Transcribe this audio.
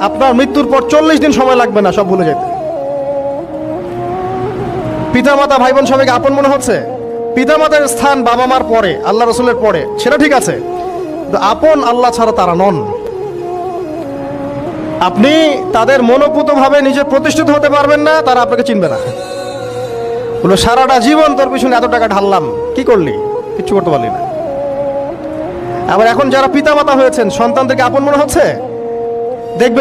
আপনার মৃত্যুর পর চল্লিশ দিন সময় লাগবে না, সব ভুলে যেতে। পিতা মাতা ভাই বোন সবাইকে আপন মনে হচ্ছে? পিতা মাতার স্থান বাবা মার পরে, আল্লাহ রসুলের পরে, সেটা ঠিক আছে। আপন আল্লাহ ছাড়া তারা নন। আপনি তাদের মনোপুতভাবে নিজে প্রতিষ্ঠিত হতে পারবেন না, তারা আপনাকে চিনবে না। বলো, সারাটা জীবন তোর পিছনে এত টাকা ঢাললাম, কি করলি? কিচ্ছু করতে পারলি না। আবার এখন যারা পিতামাতা হয়েছেন, সন্তানদেরকে আপন মনে হচ্ছে? দেখবে